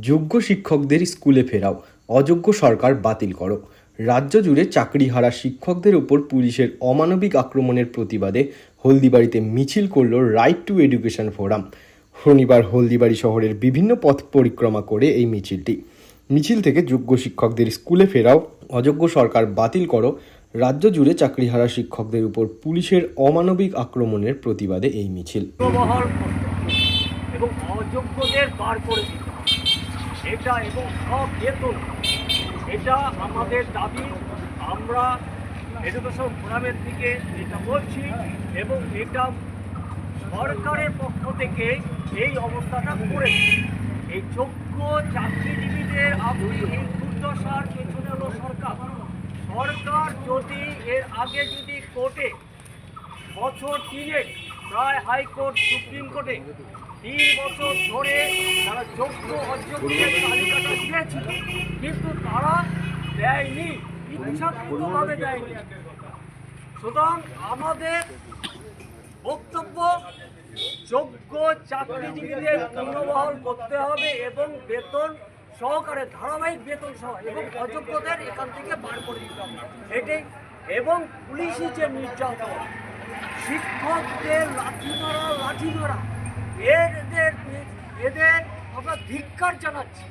যোগ্য শিক্ষকদের স্কুলে ফেরাও, অযোগ্য সরকার বাতিল করো। রাজ্য জুড়ে চাকরি হারা শিক্ষকদের উপর পুলিশের অমানবিক আক্রমণের প্রতিবাদে হলদিবাড়িতে মিছিল করল রাইট টু এডুকেশন ফোরাম শনিবার হলদিবাড়ি শহরের বিভিন্ন পথ পরিক্রমা করে এই মিছিলটি। মিছিল থেকে যোগ্য শিক্ষকদের স্কুলে ফেরাও, অযোগ্য সরকার বাতিল করো, রাজ্য জুড়ে চাকরিহারা শিক্ষকদের উপর পুলিশের অমানবিক আক্রমণের প্রতিবাদে এই মিছিল। অযোগ্যদের বার করে এটা এবং সব বেতন এটা আমাদের দাবি। আমরা এডুকেশন ফোরামের দিকে এটা বলছি এবং এটা সরকারের পক্ষ থেকে এই অবস্থাটা করেছে। এই যোগ্য চাকরিজীবীদের আপনি এই দুর্দশার পেছনে হলো সরকার। সরকার যদি এর আগে যদি কোর্টে বছর তিনে প্রায় হাইকোর্ট, সুপ্রিম কোর্টে তিন বছর ধরে তারা যোগ্য অযোগ্যের দিয়েছিল, কিন্তু তারা দেয়নি, ইচ্ছাকৃতভাবে দেয়নি। সুতরাং আমাদের বক্তব্য, যোগ্য চাকরিজীবীদের পুনর্বহাল করতে হবে এবং বেতন সহকারে, ধারাবাহিক বেতন সহ এবং অযোগ্যদের এখান থেকে বার করে দিতে হবে। এটাই। এবং পুলিশি যে নির্যাতন, শিক্ষকদের লাঠি মারা লাঠি মারা এদের এদের আমরা ধিক্কার জানাচ্ছি।